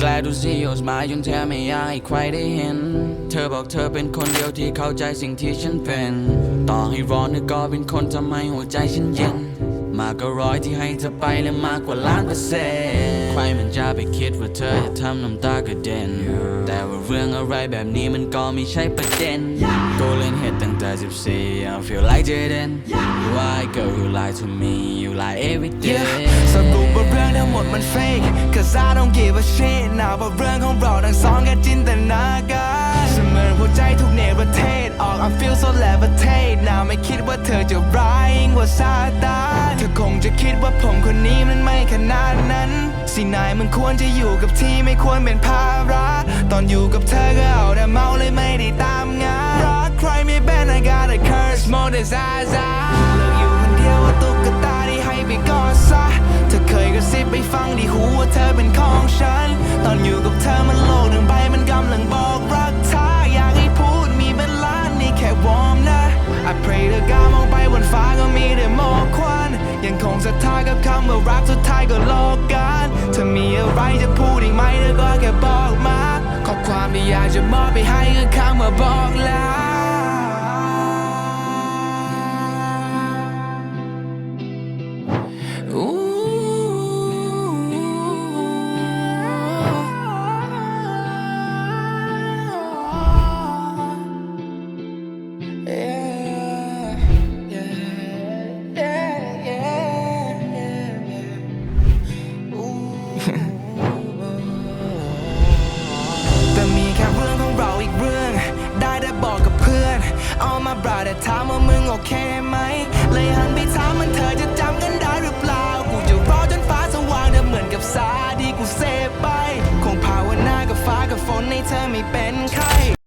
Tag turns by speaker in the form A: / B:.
A: glad to see your smile จนแทบไม่อยากให้ใครได้เห็น เธอบอกเธอเป็นคนเดียวที่เข้าใจสิ่งที่ฉันเป็น ต่อให้ร้อนเธอก็เป็นคนทำให้หัวใจฉันเย็น มากกว่าร้อยที่ให้เธอไปและมากกว่าล้านเปอร์เซ็นต์ใครมันจะไปคิดว่าเธอจะทำน้ำตากระเด็น แต่ว่าเรื่องอะไรแบบนี้มันก็ไม่ใช่ประเด็น กูเล่นเหตุตั้งแต่ 14 I feel like Jaden You lie girl you lie to me you lie every day
B: Yeah สรุปว่าเรื่องทั้งหมดมัน fake Cause I don't give a shit นะว่าเรื่องของเราทั้งสองแค่จินตนาการเสมือนหัวใจทุกเนรเทศออก I feel so levitate นะไม่คิดว่าเธอจะร้ายยิ่งกว่าซาตานเธอคงจะคิดว่าผมคนนี้มันไม่ขนาดนั้นสินายมันควรจะอยู่กับที่ไม่ควรเป็นภาระตอนอยู่กับเธอก็เอาแต่เมาเลยไม่ได้ตามงานรักใครไม่เป็น I got a curse more than มีแต่หมอกควัน ยังคงศรัทธากับคำว่ารักสุดท้ายก็โลกกันเธอมีอะไรจะพูดอีกไหมเธอก็แค่บอกมา ข้อความที่อยากจะมอบไปให้คือคำว่าบอ พื่อนเอามาบราแต่ถามว่ามึงโอเคไหม เลยหันไปถามมันเธอจะจำกันได้หรือเปล่า กูจะรอจนฟ้าสว่างเธอเหมือนกับสาดีกูเซไป คงภาวนากับฟ้ากับฝนให้เธอไม่เป็นไข้